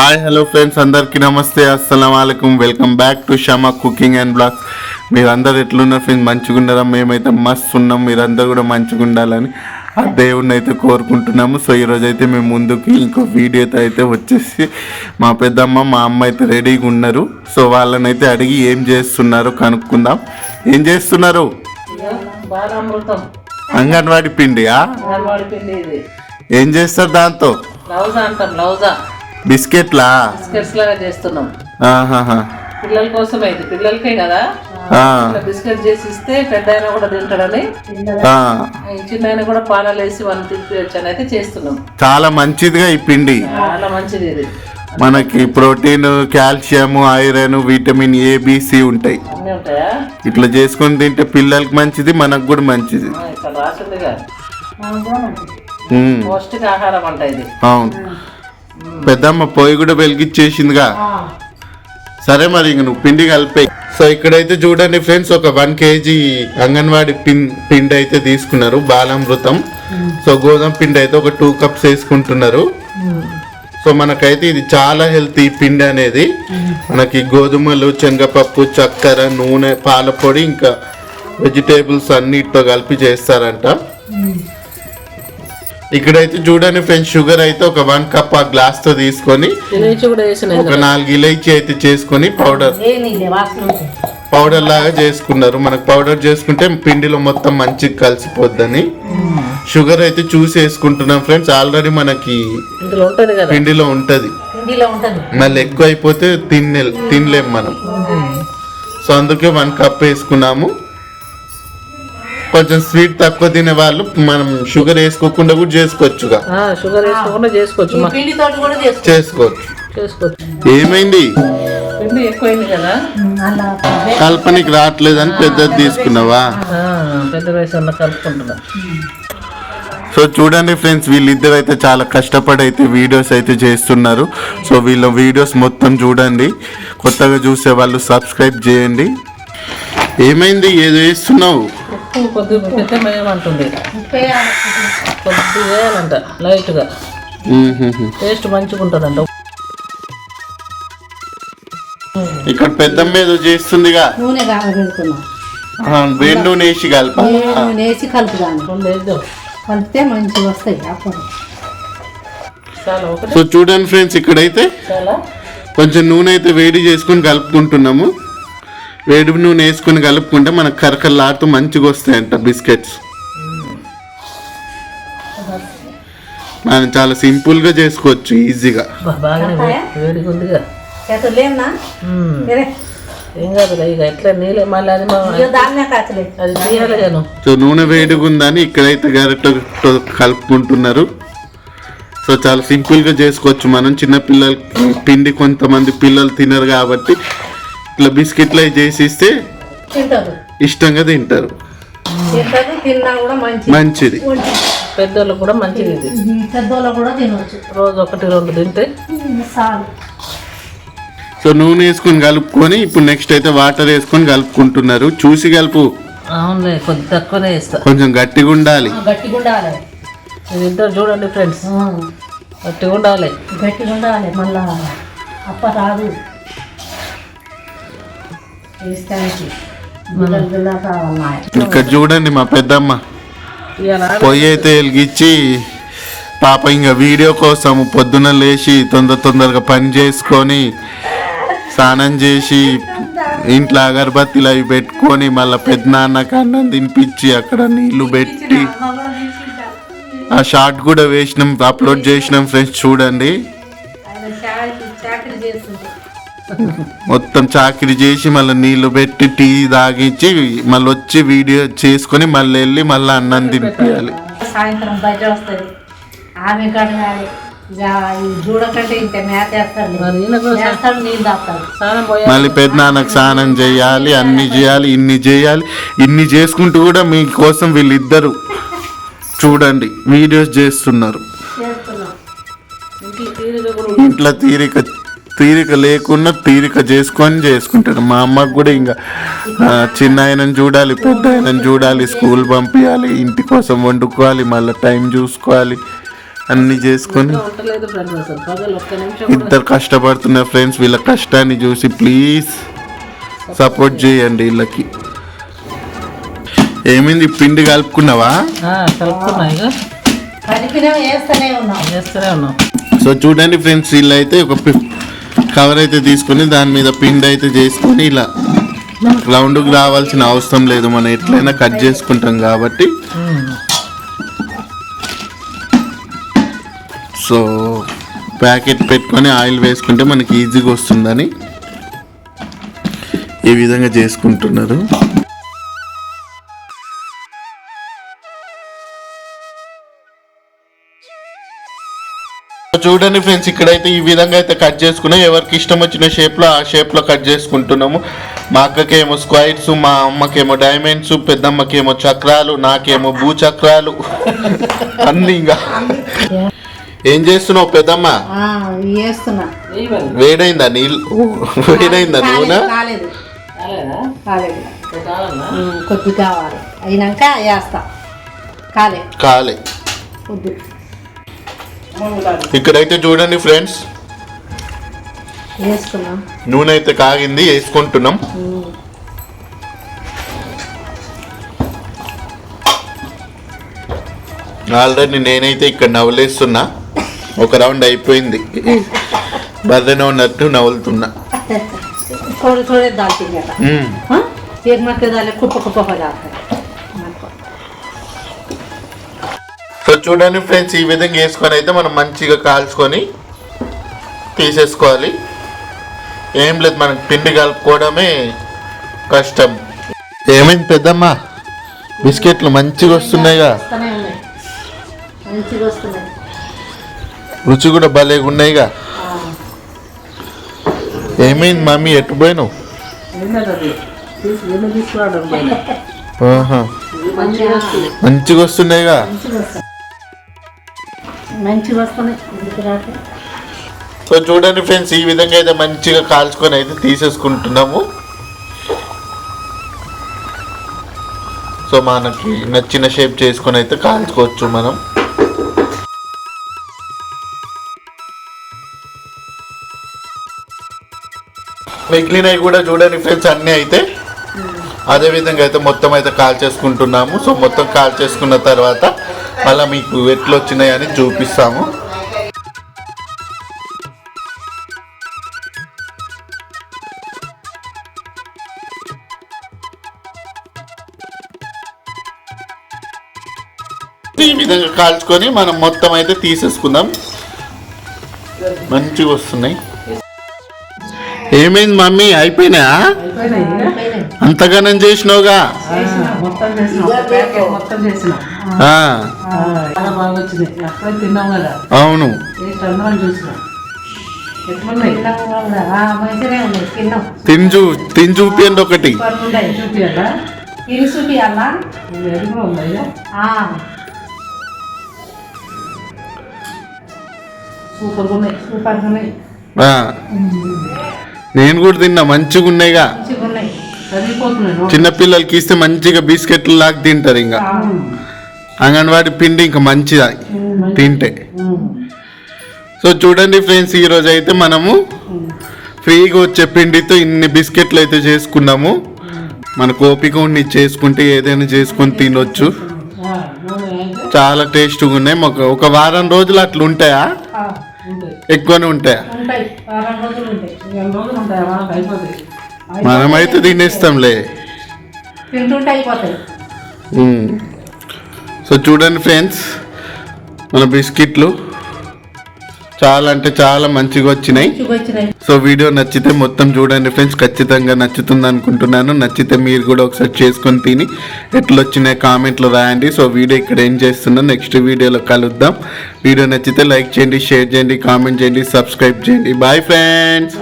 Hi hello friends అందరికీ నమస్తే అస్సలం వాలేకుమ్ welcome back to Shama cooking and blogs మీరందరూ ఎట్లున్నారు ఫ్రెండ్స్ మంచిగా ఉన్నారా మేమైతే మస్తు ఉన్నాం మీరందరూ కూడా మంచిగా ఉండాలని ఆ దేవుడిని అయితే కోరుకుంటున్నాము. సో ఈరోజు అయితే మేము ముందుకి ఇంకో వీడియోతో అయితే వచ్చేసి మా పెద్దమ్మ మా అమ్మ అయితే రెడీగా ఉన్నారు. సో వాళ్ళని అయితే అడిగి ఏం చేస్తున్నారో కనుక్కుందాం. ఏం చేస్తున్నారు? అంగన్వాడి పిండియా? ఏం చేస్తారు దాంతో? లౌజా అంటాం లౌజా. బిస్కెట్లా? బిస్కెట్స్ లాగా చేస్తున్నాం. పిల్లల కోసమే ఇది. పిల్లలకే కదా? బిస్కెట్ చేసి ఇస్తే పెద్ద ఆయన కూడా తింటాడని. చిన్న ఆయన కూడా పాలలో వేసి అని అయితే చేస్తున్నాం. చాలా మంచిదిగా ఈ పిండి. చాలా మంచిది ఇది. మనకి protein calcium iron vitamin A B C ఉంటాయి. ఇట్లా చేసుకొని తింటే పిల్లలకి మంచిది మనకు కూడా మంచిది. అవును. పెద్దమ్మ పొయ్యి కూడా వెలిగిచ్చేసిందిగా సరే మరి ఇంక నువ్వు పిండి కలిపే. సో ఇక్కడైతే చూడండి ఫ్రెండ్స్ ఒక వన్ కేజీ అంగన్వాడి పిన్ పిండి అయితే తీసుకున్నారు బాలామృతం. సో గోధుమ పిండి అయితే ఒక టూ కప్స్ వేసుకుంటున్నారు. సో మనకైతే ఇది చాలా హెల్తీ పిండి అనేది. మనకి గోధుమలు శనగపప్పు చక్కెర నూనె పాల పొడి ఇంకా వెజిటేబుల్స్ అన్నిటితో కలిపి చేస్తారంట. ఇక్కడైతే చూడండి ఫ్రెండ్స్ షుగర్ అయితే ఒక వన్ కప్ ఆ గ్లాస్తో తీసుకొని ఒక నాలుగు ఇలైచి అయితే చేసుకొని పౌడర్ పౌడర్ లాగా చేసుకున్నారు. మనకు పౌడర్ చేసుకుంటే పిండిలో మొత్తం మంచిగా కలిసిపోద్దని. షుగర్ అయితే చూసి వేసుకుంటున్నాం ఫ్రెండ్స్. ఆల్రెడీ మనకి ఇందులో ఉంటుంది కదా. పిండిలో ఉంటది. మళ్ళీ ఎక్కువ అయిపోతే తిన్నే తినలేం మనం. సో అందుకే వన్ కప్ వేసుకున్నాము. కొంచెం స్వీట్ తక్కువ తినే వాళ్ళు మనం షుగర్ వేసుకోకుండా కూడా చేసుకోవచ్చుగా. ఆ, షుగర్ వేసుకోకుండా చేసుకోవచ్చు. మా పిండి తోటి కూడా చేసుకో చేసుకోవచ్చు. చేసుకోవచ్చు. ఏమైంది? కల్పనకి రావట్లేదని పెద్దది తీసుకున్నావా? ఆ, పెద్ద వయసు కలుపుకుంటున్నా. సో చూడండి ఫ్రెండ్స్ వీళ్ళిద్దరు అయితే చాలా కష్టపడి అయితే వీడియోస్ అయితే చేస్తున్నారు. సో వీళ్ళ వీడియోస్ మొత్తం చూడండి. కొత్తగా చూసే వాళ్ళు సబ్స్క్రైబ్ చేయండి. ఏమైంది? ఏదో వేస్తున్నావు ఉప్పు కొద్దిగా పెద్ద వేయమంటుంది ముప్పై కొద్దిగా వేయాలంట లైట్గా. మ్మ్హ్మ్. టేస్ట్ మంచిగా ఉంటుందంట. ఇక్కడ పెద్దమ్మ ఏదో చేస్తుందిగా. నూనె వేడి నూనె వేసి కలప? నూనె వేసి కలుపుదాను కలిపితే మంచిగా వస్తాయి సో చూడండి ఫ్రెండ్స్ ఇక్కడైతే కొంచెం నూనె అయితే వేడి చేసుకొని కలుపుకుంటున్నాము. వేడి నూనె వేసుకొని కలుపుకుంటే మనకు కరకరలాడుతూ మంచిగా వస్తాయంట బిస్కెట్స్. మనం చాలా సింపుల్గా చేసుకోవచ్చు ఈజీగా. సో నూనె వేడిగా ఉందని ఇక్కడైతే గరిటతో కలుపుకుంటున్నారు. సో చాలా సింపుల్గా చేసుకోవచ్చు మనం. చిన్న పిల్లలకి పిండి కొంతమంది పిల్లలు తినరు కాబట్టి ఇట్లా బిస్కెట్లు అవి చేసి ఇస్తే తింటారు. ఇష్టంగా తింటారు. తింటారు తిన్నా కూడా మంచి మంచిది. కూడా మంచిది ఇది పెద్దోళ్ళు కూడా తినవచ్చు రోజు ఒకటి రెండు తింటే చాలు. సో నూనె వేసుకొని కలుపుకొని ఇప్పుడు నెక్స్ట్ అయితే వాటర్ వేసుకొని కలుపుకుంటున్నారు. చూసి కలుపు. అవునులే కొద్ది తక్కువనే వేస్తా. కొంచెం గట్టిగా ఉండాలి. గట్టిగా ఉండాలి. ఇది ఇద్దరు చూడండి ఫ్రెండ్స్. గట్టిగా ఉండాలి. గట్టిగా ఉండాలి మళ్ళా అప్ప రాదు. ఇక్కడ చూడండి మా పెద్దమ్మ. పొయ్యి అయితే వెలిగించి పాప ఇంకా వీడియో కోసం పొద్దున లేచి తొందర తొందరగా పని చేసుకొని స్నానం చేసి ఇంట్లో అగరబత్తిలు అవి పెట్టుకొని మళ్ళీ పెద్దనాన్నకి అన్నం తినిపించి అక్కడ నీళ్ళు పెట్టి ఆ షార్ట్ కూడా వేసినాం అప్లోడ్ చేసినాం ఫ్రెండ్స్ చూడండి. మొత్తం చాకిరి చేసి మళ్ళీ నీళ్ళు పెట్టి టీ తాగించి మళ్ళీ వచ్చి వీడియో చేసుకొని మళ్ళీ వెళ్ళి మళ్ళీ అన్నం తినిపించాలి సాయంత్రం బయట వస్తుంది. ఆమె కడగాలి. చూడకంటే ఇంకా మేత వేస్తాడు నీళ్ళు తాగుతాడు. మళ్ళీ పెద్దనాన్నకు స్నానం చేయాలి అన్ని చేయాలి ఇన్ని చేయాలి ఇన్ని చేసుకుంటూ కూడా మీకోసం వీళ్ళిద్దరు. చూడండి వీడియోస్ చేస్తున్నారు. చేస్తున్నాం. ఇంట్లో తీరిక తీరిక లేకున్నా తీరిక చేసుకొని చేసుకుంటారు మా అమ్మకు కూడా ఇంకా చిన్న ఆయనను చూడాలి పెద్ద ఆయనను చూడాలి స్కూల్ పంపించాలి ఇంటి కోసం వండుకోవాలి మళ్ళీ టైం చూసుకోవాలి అన్ని చేసుకొని. ఇద్దరు కష్టపడుతున్న ఫ్రెండ్స్ వీళ్ళ కష్టాన్ని చూసి ప్లీజ్ సపోర్ట్ చేయండి వీళ్ళకి. ఏమైంది? పిండి కలుపుకున్నావా? సో చూడండి ఫ్రెండ్స్ వీళ్ళు అయితే ఒక కవర్ అయితే తీసుకొని దాని మీద పిండి అయితే చేసుకొని ఇలా రౌండ్కి రావాల్సిన అవసరం లేదు. మనం ఎట్లయినా కట్ చేసుకుంటాం కాబట్టి. సో ప్యాకెట్ పెట్టుకొని ఆయిల్ వేసుకుంటే మనకి ఈజీగా వస్తుందని ఈ విధంగా చేసుకుంటున్నారు. చూడండి ఫ్రెండ్స్ ఇక్కడైతే ఈ విధంగా అయితే కట్ చేసుకున్నాం. ఎవరికి ఇష్టం వచ్చిన షేప్లో ఆ షేప్లో కట్ చేసుకుంటున్నాము. మా అక్కకేమో స్క్వైర్స్ మా అమ్మకేమో డైమండ్స్ పెద్దమ్మకేమో చక్రాలు నాకేమో భూచక్రాలు అన్ని ఇంకా. ఏం చేస్తున్నావు పెద్దమ్మ? వేడైందా నీళ్ళు వేడైందా నూనె కావాలా ఉమ్, కొద్ది కావాలి. అయినాక వేస్తా కాలే. కాలే. కొద్ది ఇక్కడైతే చూడండి ఫ్రెండ్స్ వేసుకున్నాం నూనె అయితే కాగింది వేసుకుంటున్నాం ఆల్రెడీ నేనైతే ఇక్కడ నవ్వులేస్తున్నా ఒక రౌండ్ అయిపోయింది బర్రెన ఉన్నట్టు నవ్వులుతున్నా थोड़े थोड़े डालती जाता మ్మ్. हाँ एक मत डाले कुप कुप हो जाता है సో చూడండి ఫ్రెండ్స్ ఈ విధంగా వేసుకొని అయితే మనం మంచిగా కాల్చుకొని తీసేసుకోవాలి. ఏం లేదు మనకి పిండి కలుపుకోవడమే కష్టం. ఏమైంది పెద్దమ్మా? బిస్కెట్లు మంచిగా వస్తున్నాయిగా. రుచి కూడా భలేగా ఉన్నాయిగా. ఏమైంది మమ్మీ ఎటు పోయినావు? మంచిగా వస్తున్నాయిగా మంచిగా సో చూడండి ఫ్రెండ్స్ ఈ విధంగా అయితే మంచిగా కాల్చుకొని అయితే తీసేసుకుంటున్నాము. సో మనకి నచ్చిన షేప్ చేసుకొని అయితే కాల్చుకోవచ్చు మనం. మిగిలినవి కూడా చూడండి ఫ్రెండ్స్ అన్నీ అయితే అదే విధంగా అయితే మొత్తం అయితే కాల్ చేసుకుంటున్నాము. సో మొత్తం కాల్ చేసుకున్న తర్వాత మళ్ళీ మీకు ఎట్లు వచ్చినాయి అని చూపిస్తాము. ఈ విధంగా కాల్చుకొని మనం మొత్తం అయితే తీసేసుకుందాం. మంచిగా వస్తున్నాయి. ఏమైంది మమ్మీ? అయిపోయినా. అంతగానం చేసినావుగా? అవును. చూ తిని చూపియండి ఒకటి. సూపర్ ఉన్నాయి సూపర్గా ఉన్నాయి. సూపర్గా ఉన్నాయి. ఆ, నేను కూడా తిన్నా మంచిగా ఉన్నాయిగా. చిన్నపిల్లలకి ఇస్తే మంచిగా బిస్కెట్లు లాగా తింటారు ఇంకా. అంగన్వాడి పిండి ఇంకా మంచిది? తింటే. సో చూడండి ఫ్రెండ్స్ ఈరోజు అయితే మనము ఫ్రీగా వచ్చే పిండితో ఇన్ని బిస్కెట్లు అయితే చేసుకున్నాము. మనకు ఓపిక ఉండి చేసుకుంటే ఏదైనా చేసుకొని తినొచ్చు. చాలా టేస్ట్గా ఉన్నాయి. ఒక వారం రోజులు అట్లా ఉంటాయా ఎక్కువనే ఉంటాయా? మనమైతే తినేస్తాంలే. సో చూడండి ఫ్రెండ్స్ మన బిస్కెట్లు. చాలా అంటే చాలా మంచిగా వచ్చినాయి. సో వీడియో నచ్చితే మొత్తం చూడండి ఫ్రెండ్స్. ఖచ్చితంగా నచ్చుతుంది అనుకుంటున్నాను. నచ్చితే మీరు కూడా ఒకసారి చేసుకొని తిని ఎట్లా వచ్చినాయి కామెంట్లు రాయండి. సో వీడియో ఇక్కడ ఏం చేస్తున్నా నెక్స్ట్ వీడియోలో కలుద్దాం. వీడియో నచ్చితే లైక్ చేయండి షేర్ చేయండి కామెంట్ చేయండి సబ్స్క్రైబ్ చేయండి. Bye friends.